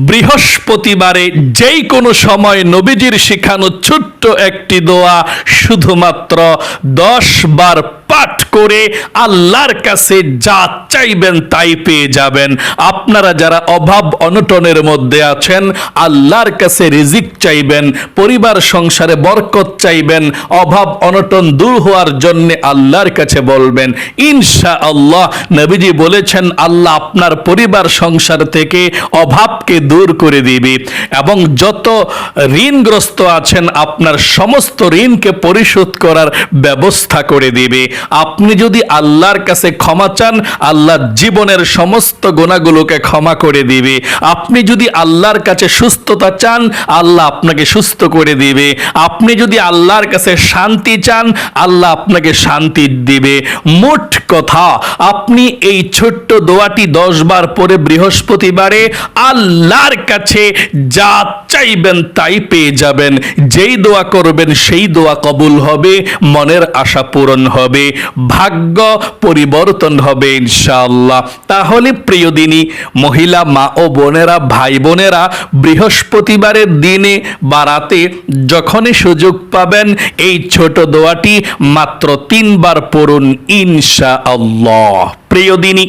বৃহস্পতিবারে যেই কোনো সময় নবীজির শিখানো ছোট্ট একটি দোয়া শুধুমাত্র দশ বার পাঠ করে আল্লাহর কাছে যা চাইবেন তাই পেয়ে যাবেন। আপনারা যারা অভাব অনটনের মধ্যে আছেন, আল্লাহর কাছে রিজিক চাইবেন, পরিবার সংসারে বরকত চাইবেন, অভাব অনটন দূর হওয়ার জন্য আল্লাহর কাছে বলবেন ইনশা আল্লাহ নবীজি বলেছেন, আল্লাহ আপনার পরিবার সংসার থেকে অভাবকে দূর করে দিবে। এবং যত ঋণগ্রস্ত আছেন, আপনার সমস্ত ঋণকে পরিশোধ করার ব্যবস্থা করে দিবে। আপনি যদি আল্লাহর কাছে ক্ষমা চান, আল্লাহ জীবনের সমস্ত গোনাগুলোকে ক্ষমা করে দিবে। আপনি যদি আল্লাহর কাছে সুস্থতা চান, আল্লাহ আপনাকে সুস্থ করে দিবে। আপনি যদি আল্লাহর কাছে শান্তি চান, আল্লাহ আপনাকে শান্তি দিবে। মোট কথা, আপনি এই ছোট্ট দোয়াটি দশ বার পরে বৃহস্পতিবারে আল্লাহর কাছে যা চাইবেন তাই পেয়ে যাবেন। যেই দোয়া করবেন, সেই দোয়া কবুল হবে, মনের আশা পূরণ হবে। ভাগ্য পরিবর্তন হবে ইনশাআল্লাহ। তাহলে প্রিয় দিনী, মহিলা মা ও বোনেরা, ভাই বোনেরা, বৃহস্পতিবারের দিনে বা রাতে যখনই সুযোগ পাবেন, এই ছোট দোয়াটি মাত্র তিনবার পড়ুন ইনশা আল্লাহ প্রিয় দিনী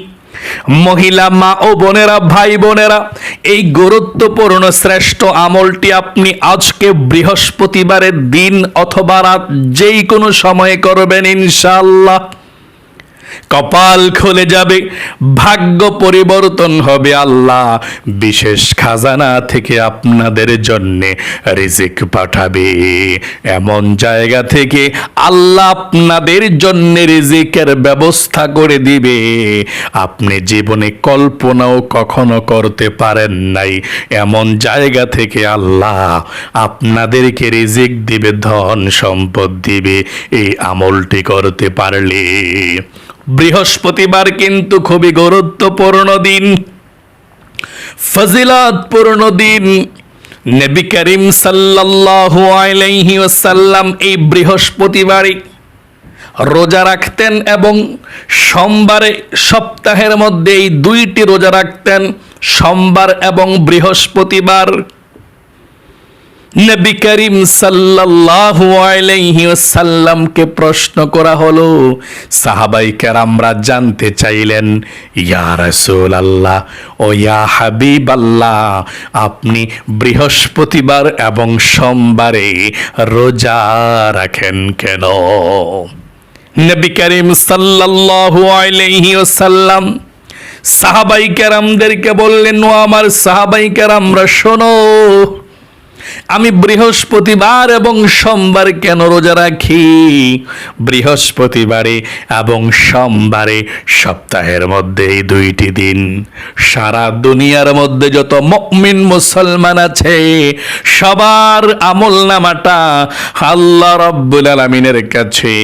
মহিলা মা ও বোনেরা, ভাই বোনেরা, এই গুরুত্বপূর্ণ শ্রেষ্ঠ আমলটি আপনি আজকে বৃহস্পতিবারের দিন অথবা রাত যেই কোনো সময়ে করবেন ইনশাআল্লাহ। কপাল খুলে যাবে, ভাগ্য পরিবর্তন হবে আল্লাহ। বিশেষ খাজানা থেকে আপনাদের জন্য রিজিক পাঠাবে। এমন জায়গা থেকে আল্লাহ আপনাদের জন্য রিজিকের ব্যবস্থা করে দিবে। আপনি জীবনে কল্পনাও কখনো করতে পারেন নাই। এমন জায়গা থেকে আল্লাহ আপনাদেরকে রিজিক দিবে, ধন সম্পদ দিবে। এই আমলটি করতে পারলে বৃহস্পতিবার কিন্তু খুবই গুরুত্বপূর্ণ দিন, ফজিলাতপূর্ণ দিন। নবী করিম সাল্লাল্লাহু আলাইহি ওয়াসাল্লাম এই বৃহস্পতিবারে রোজা রাখতেন এবং সোমবারে সপ্তাহের মধ্যে এই দুইটি রোজা রাখতেন, সোমবার এবং বৃহস্পতিবার। নবী করিম সাল্লাল্লাহু আলাইহি ওয়াসাল্লামকে প্রশ্ন করা হলো, সাহাবাই কেরামরা জানতে চাইলেন, ইয়া রাসূলুল্লাহ, ও ইয়া হাবিবাল্লাহ, আপনি বৃহস্পতিবার এবং সোমবারে রোজা রাখেন কেন? নবী করিম সাল্লাল্লাহু আলাইহি ওয়াসাল্লাম সাহাবাই কেরামদেরকে বললেন, ও আমার সাহাবাই কেরামরা, শোনো আমি বৃহস্পতিবার এবং সোমবার কেন রোজা রাখি? বৃহস্পতিবারে এবং সোমবারে সপ্তাহের মধ্যে এই দুইটি দিন। সারা দুনিয়ার মধ্যে যত মকমিন মুসলমান আছে, সবার আমল নামাটা আল্লাহ রব্বুল আলমিনের কাছে।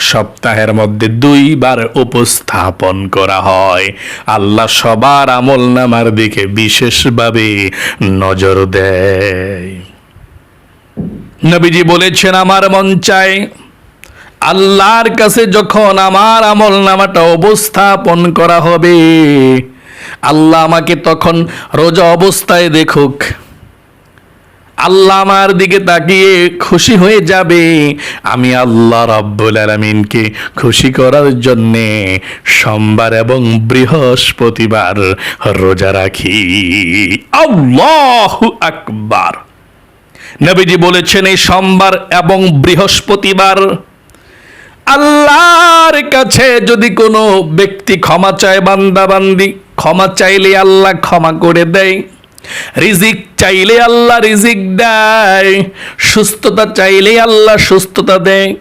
সপ্তাহের মধ্যে দুইবার উপস্থাপন করা হয়। আল্লাহ সবার আমল নামার দিকে বিশেষভাবে নজর দেয়। নবীজি বলেছেন, আমার মন চায় আল্লাহর কাছে যখন আমার আমল নামাটা উপস্থাপন করা হবে, আল্লাহ আমাকে তখন রোজা অবস্থায় দেখুক। আল্লাহ আমার দিকে তাকিয়ে খুশি হয়ে যাবে। আমি আল্লাহ রাব্বুল আলামিনকে খুশি করার জন্যে সোমবার এবং বৃহস্পতিবার রোজা রাখি। আল্লাহু আকবার। নবীজি বলেছেন, এই সোমবার এবং বৃহস্পতিবার আল্লাহর কাছে যদি কোনো ব্যক্তি ক্ষমা চায় বান্দা বান্দি ক্ষমা চাইলে আল্লাহ ক্ষমা করে দেয়। রিজিক চাইলে আল্লাহ রিজিক দেয়, সুস্থতা চাইলে আল্লাহ সুস্থতা দেয়।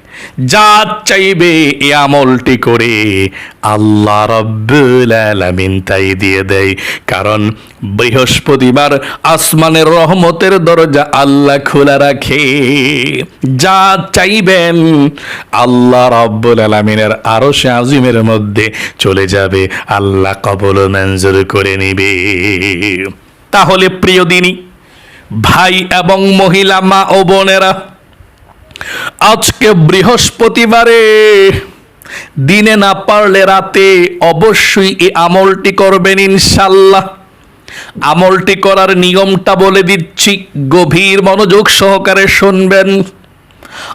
যা চাইবে এ আমলটি করে, আল্লাহ রব্বুল আলামিন তাই দিয়ে দেয়। কারণ বৃহস্পতিবার আসমানের রহমতের দরজা আল্লাহ খোলা রাখে। যা চাইবেন, আল্লাহ রব্বুল আলামিনের আরও সে আজিমের মধ্যে চলে যাবে। আল্লাহ কবল মঞ্জুর করে নিবে। তাহলে প্রিয় দিনী, ভাই এবং মহিলা মা ও বোনেরা, আজকে বৃহস্পতিবারে দিনে না পারলে রাতে অবশ্যই এই আমলটি করবেন ইনশাল্লাহ আমলটি করার নিয়মটা বলে দিচ্ছি, গভীর মনোযোগ সহকারে শুনবেন।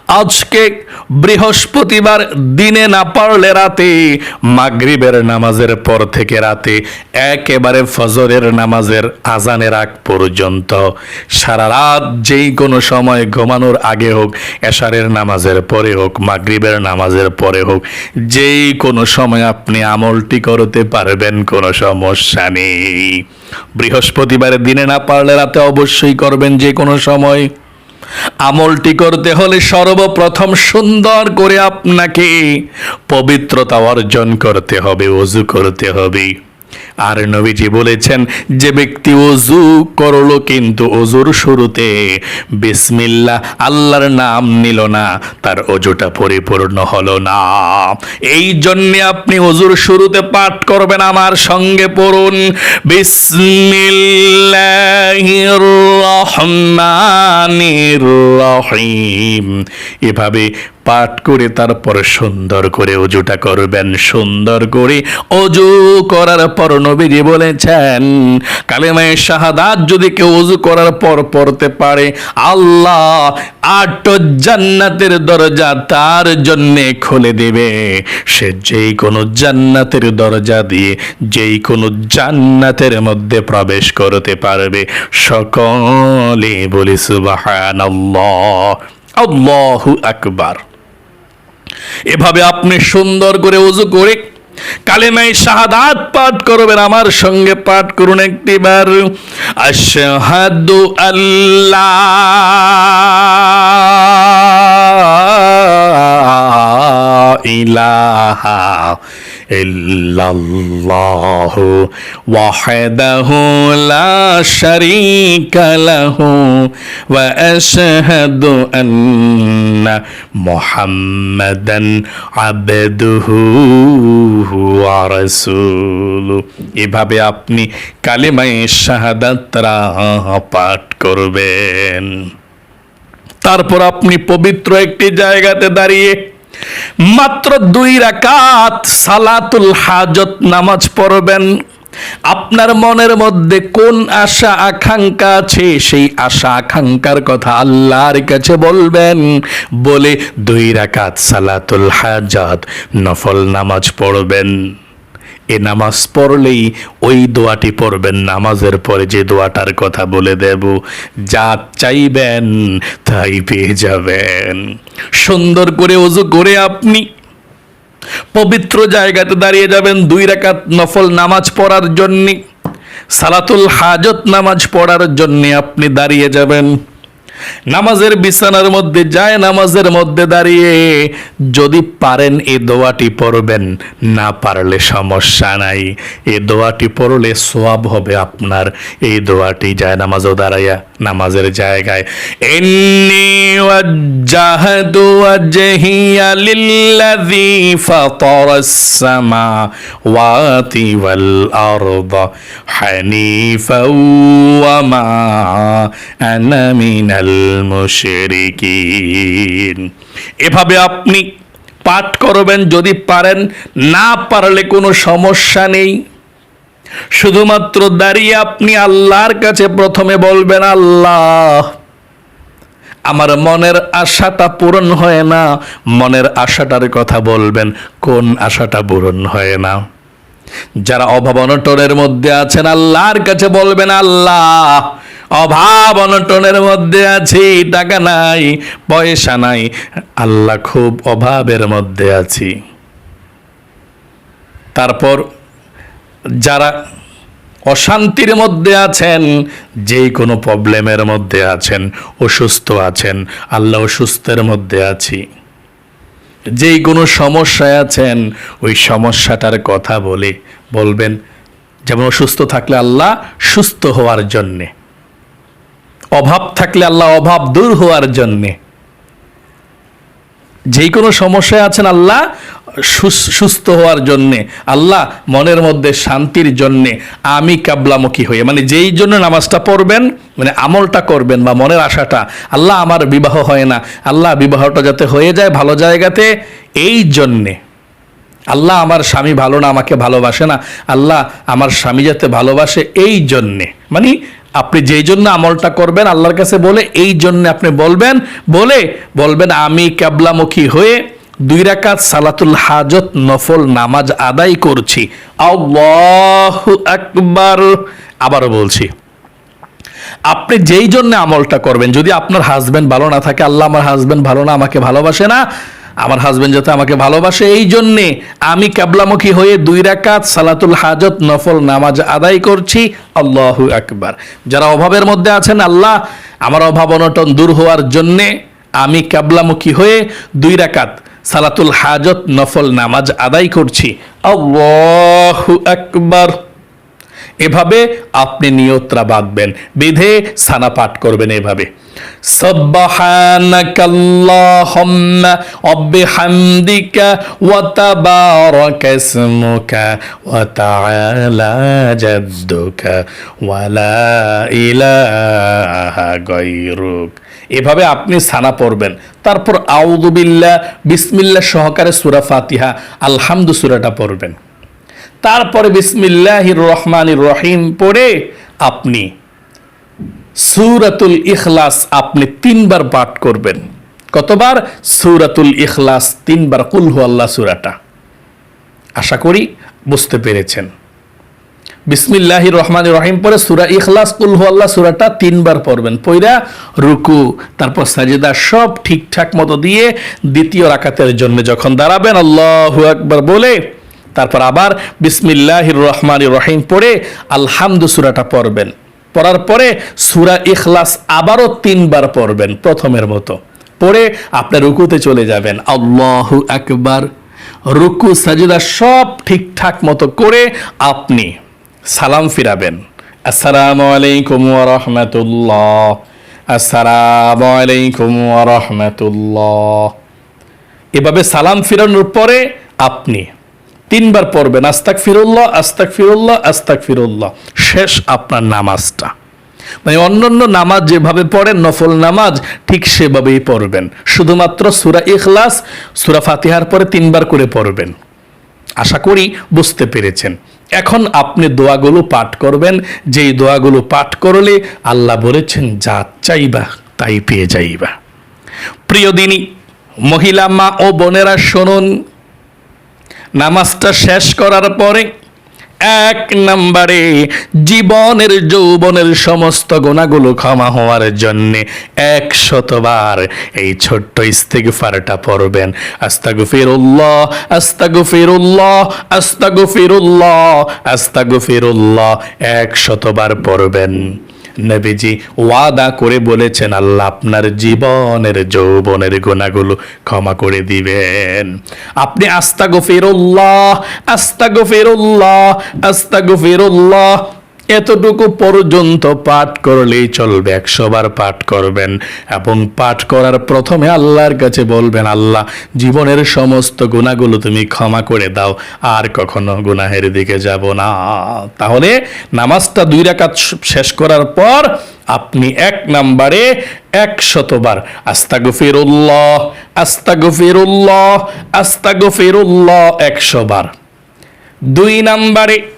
আজকে বৃহস্পতিবার দিনে না পারলে রাতে, মাগরিবের নামাজের পর থেকে রাতে, একেবারে ফজরের নামাজের আজানের আগ পর্যন্ত। সারা রাত যেই কোনো সময় ঘুমানোর আগে হোক, এশারের নামাজের পরে হোক, মাগরিবের নামাজের পরে হোক, যেই কোনো সময় আপনি আমলটি করতে পারবেন, কোনো সমস্যা নেই। বৃহস্পতিবারের দিনে না পারলে রাতে অবশ্যই করবেন যে কোনো সময়। আমলটি করতে হলে সর্বপ্রথম সুন্দর করে আপনাকে পবিত্রতা অর্জন করতে হবে অজু করতে হবে। আর নবীজি বলেছেন, যে ব্যক্তি অজু করল কিন্তু অজুর শুরুতে বিসমিল্লা আল্লাহর নাম নিল না, তার অজুটা পরিপূর্ণ হলো না। এই জন্যে আপনি অজুর শুরুতে পাঠ করবেন, আমার সঙ্গে পড়ুন, বিসমিল্লাহির রহমানির রহিম। এভাবে পাঠ করে তারপর সুন্দর করে অজুটা করবেন। সুন্দর করে অজু করার পর নবীজি বলেছেন, কালেমায় শাহাদাত যদি কেউ অজু করার পর পড়তে পারে, আল্লাহ আট জান্নাতের দরজা তার জন্যে খুলে দেবে। সে যেই কোনো জান্নাতের দরজা দিয়ে যেই কোনো জান্নাতের মধ্যে প্রবেশ করতে পারবে। সকলে বলি, সুবহানাল্লাহ, আল্লাহু আকবার। এভাবে আপনি সুন্দর করে উজু করে কালেমাই শাহাদাত পাঠ করবেন। আমার সঙ্গে পাঠ করুন একটিবার। আশহাদু আল্লাহ ইলাহা ইল্লাল্লাহু ওয়াহদাহু লা শারীকা লাহু ওয়া আশহাদু আন্না এভাবে আপনি কালেমায়ে শাহাদাতরা পাঠ করবেন। তারপর আপনি পবিত্র একটি জায়গাতে দাঁড়িয়ে মাত্র দুই রাকাত সালাতুল হাজত নামাজ পড়বেন। আপনার মনের মধ্যে কোন আশা, আকাঙ্ক্ষা আছে? সেই আশা, আকাঙ্ক্ষার কথা আল্লাহর কাছে বলবেন। বলে দুই রাকাত সালাতুল হাজত নফল নামাজ পড়বেন। এ নামাজ পড়লেই ওই দোয়াটি পড়বেন। নামাজের পরে যে দোয়াটার কথা বলে দেব, যা চাইবেন তাই পেয়ে যাবেন। সুন্দর করে অজু করে আপনি পবিত্র জায়গাতে দাঁড়িয়ে যাবেন দুই রাকাত নফল নামাজ পড়ার জন্যে, সালাতুল হাজত নামাজ পড়ার জন্যে আপনি দাঁড়িয়ে যাবেন। নামাজের বিছানার মধ্যে যায়, নামাজের মধ্যে দাঁড়িয়ে যদি পারেন এই দোয়াটি পড়বেন, না পারলে সমস্যা নাই। এই দোয়াটি পড়লে সোয়াব হবে আপনার। এই দোয়াটি যায় নামাজও দাঁড়াইয়া নামাজের জায়গায়। এভাবে আপনি পাঠ করবেন, যদি পারেন, না পারলে কোনো সমস্যা নেই। শুধুমাত্র দাঁড়িয়ে আপনি আল্লাহর কাছে প্রথমে বলবেন, আল্লাহ, আমার মনের আশাটা পূরণ হয় না। মনের আশাটার কথা বলবেন, কোন আশাটা পূরণ হয় না? যারা অভাব অনটনের মধ্যে আছেন, আল্লাহর কাছে বলবেন, আল্লাহ অভাব অনটনের মধ্যে আছি, টাকা নাই, পয়সা নাই, আল্লাহ খুব অভাবের মধ্যে আছি। তারপর যারা অশান্তির মধ্যে আছেন, যেই কোনো প্রবলেমের মধ্যে আছেন, অসুস্থ আছেন, আল্লাহ অসুস্থের মধ্যে আছি। যেই কোনো সমস্যায় আছেন, ওই সমস্যাটার কথা বলে, বলবেন, যেমন অসুস্থ থাকলে আল্লাহ সুস্থ হওয়ার জন্যে। অভাব থাকলে আল্লাহ অভাব দূর হওয়ার জন্যে। যেই কোনো সমস্যায় আছেন আল্লাহ, সুস- সুস্থ হওয়ার জন্যে, আল্লাহ মনের মধ্যে শান্তির জন্যে আমি কাবলামুখী হয়ে মানে যেই জন্য নামাজটা পড়বেন মানে আমলটা করবেন বা মনের আশাটা, আল্লাহ আমার বিবাহ হয় না, আল্লাহ বিবাহটা যাতে হয়ে যায় ভালো জায়গাতে, এই জন্যে। আল্লাহ আমার স্বামী ভালো না, আমাকে ভালোবাসে না, আল্লাহ আমার স্বামী যাতে ভালোবাসে, এই জন্যে। মানে আপনি যেই জন্য আমলটা করবেন, আল্লাহর কাছে বলে, এই জন্য আপনি বলবেন, বলে, বলবেন, আমি ক্যাবলামুখী হয়ে দুই রাকাত সালাতুল হাজত নফল নামাজ আদায় করছি। আল্লাহু আবারও বলছি, আপনি যেই জন্য আমলটা করবেন, যদি আপনার হাজবেন্ড ভালো না থাকে, আল্লাহ আমার হাজবেন্ড ভালো না, আমাকে ভালোবাসে না আমার হাজবেন্ড যাতে আমাকে ভালোবাসে, এই জন্যে আমি ক্যাবলামুখী হয়ে দুই রাকাত সালাতুল হাজত নফল নামাজ আদায় করছি। আল্লাহু আকবার। যারা অভাবের মধ্যে আছেন, আল্লাহ আমার অভাব অনটন দূর হওয়ার জন্যে আমি ক্যাবলামুখী হয়ে দুই রাকাত সালাতুল হাজত নফল নামাজ আদায় করছি। আল্লাহু আকবার। এভাবে আপনি নিয়ত্রা বাঁধবেন, বিধে সানা পাঠ করবেন এভাবে। এভাবে আপনি সানা পড়বেন। তারপর আউদুবিল্লা বিসমিল্লাহ সহকারে সুরা ফাতিহা, আলহামদু সূরাটা পড়বেন। তারপরে বিসমিল্লাহির রহমানির রহিম পড়ে আপনি সুরাতুল ইখলাস আপনি তিনবার পাঠ করবেন। কতবার? সুরাতুল ইখলাস তিনবার। কুলহু আল্লাহ সুরাটা। আশা করি বুঝতে পেরেছেন। বিসমিল্লাহি রহমান রহিম পরে সুরা ইখলাস কুলহু আল্লাহ সুরাটা তিনবার পড়বেন। পইরা রুকু, তারপর সাজেদা সব ঠিকঠাক মতো দিয়ে দ্বিতীয় রাকাতের জন্য যখন দাঁড়াবেন, আল্লাহু আকবার বলে তারপর আবার বিসমিল্লাহির রহমান রহিম পড়ে আলহামদু সুরাটা পড়বেন। পড়ার পরে সুরা ইখলাস আবারও তিনবার পড়বেন প্রথমের মতো। পড়ে আপনার রুকুতে চলে যাবেন। আল্লাহু আকবার। রুকু, সাজিদা সব ঠিকঠাক মতো করে আপনি সালাম ফিরাবেন। আসসালামু আলাইকুম রাহমাতুল্লাহ। আসসালামু আলাইকুম রাহমাতুল্লাহ। এভাবে সালাম ফিরানোর পরে আপনি তিনবার পড়বেন আস্তাক ফিরুল্লাহ আস্তাক ফিরুল্লাহ আস্তাক ফিরুল্লাহ শেষ আপনার নামাজটা। মানে অন্যান্য নামাজ যেভাবে পড়েন, নফল নামাজ, ঠিক সেভাবেই পড়বেন। শুধুমাত্র সুরা ইখলাস, সুরা ফাতিহার পরে তিনবার করে পড়বেন। আশা করি বুঝতে পেরেছেন। এখন আপনি দোয়াগুলো পাঠ করবেন। যেই দোয়াগুলো পাঠ করলে আল্লাহ বলেছেন, যা চাইবা, তাই পেয়ে যাইবা। প্রিয় দিনী, মহিলা মা ও বোনেরা শুনুন। নামাজটা শেষ করার পরে এক নম্বরে জীবনের, যৌবনের সমস্ত গোনাগুলো ক্ষমা হওয়ার জন্যে এক শতবার এই ছোট্ট ইস্তেগফারটা পড়বেন। আস্তাগু ফিরুল্লাহ আস্তাগু ফিরুল্লাহ আস্তাগু ফিরুল্লাহ আস্তাগু ফিরুল্লাহ এক শতবার পড়বেন। নবীজি ওয়াদা করে বলেছেন, আল্লাহ আপনার জীবনের যৌবনের গোনাগুলো ক্ষমা করে দিবেন। আপনি আস্তা গফিরুল্লাহ আস্তা গফিরুল্লাহ আস্তা গফিরুল্লাহ এতটুকু পর্যন্ত পাঠ করলেই চলবে, একশোবার পাঠ করবেন। এবং পাঠ করার প্রথমে আল্লাহর কাছে বলবেন, আল্লাহ, জীবনের সমস্ত গুণাগুলো তুমি ক্ষমা করে দাও, আর কখনো গুনাহের দিকে যাব না। তাহলে নামাজটা দুই রাকাত শেষ করার পর আপনি এক নাম্বারে এক শতবার আস্তাগফিরুল্লাহ আস্তাগফিরুল্লাহ আস্তাগফিরুল্লাহ একশো বার দুই নাম্বারে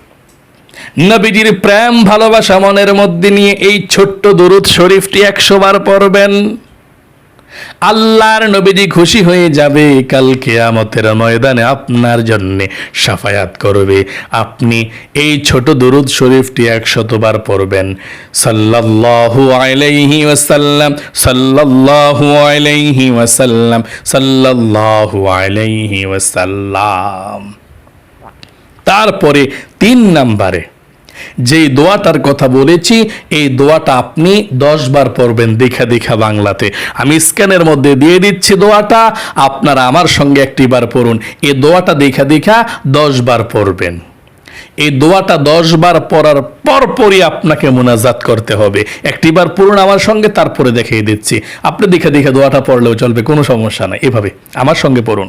নবীজির প্রেম, ভালোবাসা মনের মধ্যে নিয়ে এই ছোট্ট দরুদ শরীফটি একশো বার পড়বেন। আল্লাহর নবীজি খুশি হয়ে যাবে কাল কেয়ামতের ময়দানে আপনার জন্য সাফায়াত করবে। আপনি এই ছোট দরুদ শরীফটি একশতবার পড়বেন। সাল্লাল্লাহু আলাইহি ওয়াসাল্লাম, সাল্লাল্লাহু আলাইহি ওয়াসাল্লাম, সাল্লাল্লাহু আলাইহি ওয়াসাল্লাম। তারপরে তিন নাম্বারে, যেই দোয়াটার কথা বলেছি, এই দোয়াটা আপনি দশ বার পড়বেন দেখা দেখা বাংলাতে। আমি স্ক্যানের মধ্যে দিয়ে দিচ্ছি দোয়াটা, আপনারা আমার সঙ্গে একটি বার পড়ুন। এই দোয়াটা দেখা দেখা দশ বার পড়বেন। এই দোয়াটা দশ বার পড়ার পরপরই আপনাকে মোনাজাত করতে হবে। একটিবার পড়ুন আমার সঙ্গে, তারপরে দেখিয়ে দিচ্ছি। আপনি দেখে দেখে দোয়াটা পড়লেও চলবে, কোনো সমস্যা নাই। এভাবে আমার সঙ্গে পড়ুন।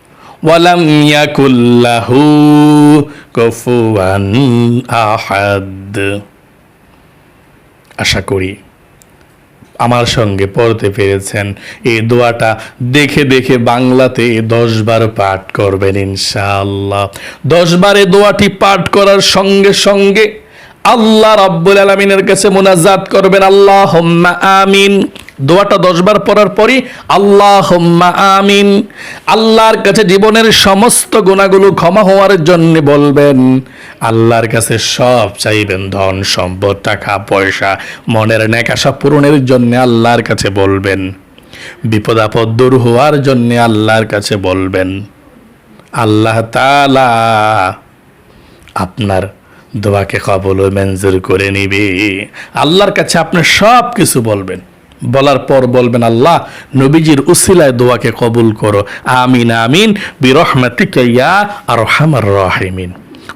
ওয়ালাম ইয়াকুল্লাহু কফুয়ান আহাদ। আশা করি আমার সঙ্গে পড়তে পেরেছেন। এই দোয়াটা দেখে দেখে বাংলাতে দশবার পাঠ করবেন ইনশাআল্লাহ। দশবার এ দোয়াটি পাঠ করার সঙ্গে সঙ্গে আল্লাহ রাব্বুল আলমিনের কাছে মোনাজাত করবেন আল্লাহ আমিন। দোয়াটা দশবার পড়ার পরই আল্লাহ আমিন। আল্লাহর কাছে জীবনের সমস্ত গুণাগুলো ক্ষমা হওয়ার জন্য বলবেন, আল্লাহর কাছে সব চাইবেন, ধন, সম্পদ, টাকা, পয়সা, মনের নেকাশা পূরণের জন্য আল্লাহর কাছে বলবেন। বিপদ আপদ দূর হওয়ার জন্য আল্লাহর কাছে বলবেন, আল্লাহ তালা আপনার দোয়াকে কবল মঞ্জুর করে নিবে। আল্লাহর কাছে আপনি সব কিছু বলবেন। বলার পর বলবেন আল্লাহ নবীজির উসিলায় দোয়াকে কবুল করো। আমিন আমিন। বিরহমাতিকা আরহামার রাহিমিন।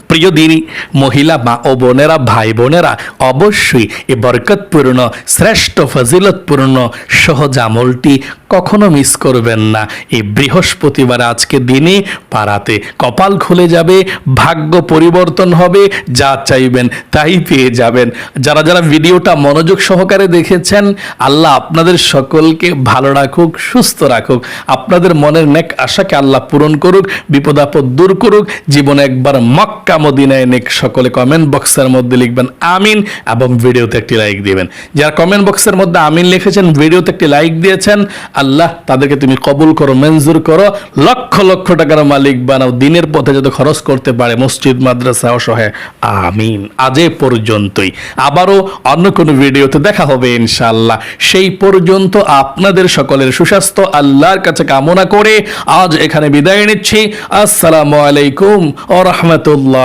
প্রিয় দিনী মহিলা মা ও বোনেরা ভাই বোনেরা অবশ্যই এ বরকতপূর্ণ শ্রেষ্ঠ ফজিলতপূর্ণ সহজ আমলটি কখনো মিস করবেন না এই বৃহস্পতিবার আজকে দিনে পাড়াতে কপাল খুলে যাবে ভাগ্য পরিবর্তন হবে যা চাইবেন তাই পেয়ে যাবেন যারা যারা ভিডিওটা মনোযোগ সহকারে দেখেছেন আল্লাহ আপনাদের সকলকে ভালো রাখুক সুস্থ রাখুক আপনাদের মনের নেক আশাকে আল্লাহ পূরণ করুক বিপদ আপদ দূর করুক জীবনে একবার মক্কা মদিনায় নেক সকলে কমেন্ট বক্সের মধ্যে লিখবেন আমিন এবং ভিডিওতে একটি লাইক দিবেন। যারা কমেন্ট বক্সের মধ্যে আমিন লিখেছেন, ভিডিওতে একটি লাইক দিয়েছেন, আল্লাহ তাদেরকে তুমি কবুল করো, মঞ্জুর করো। লক্ষ লক্ষ টাকার মালিক বানাও, দিনের পথে যাতে খরচ করতে পারে, মসজিদ, মাদ্রাসা, অসহায়। আমিন। আজ পর্যন্তই। আবারও অন্য কোনো ভিডিওতে দেখা হবে ইনশাআল্লাহ। সেই পর্যন্ত আপনাদের সকলের সুস্বাস্থ্য, আল্লাহর কাছে কামনা করে আজ এখানে বিদায় নিচ্ছি। আসসালামু আলাইকুম ও রহমতুল্লাহি।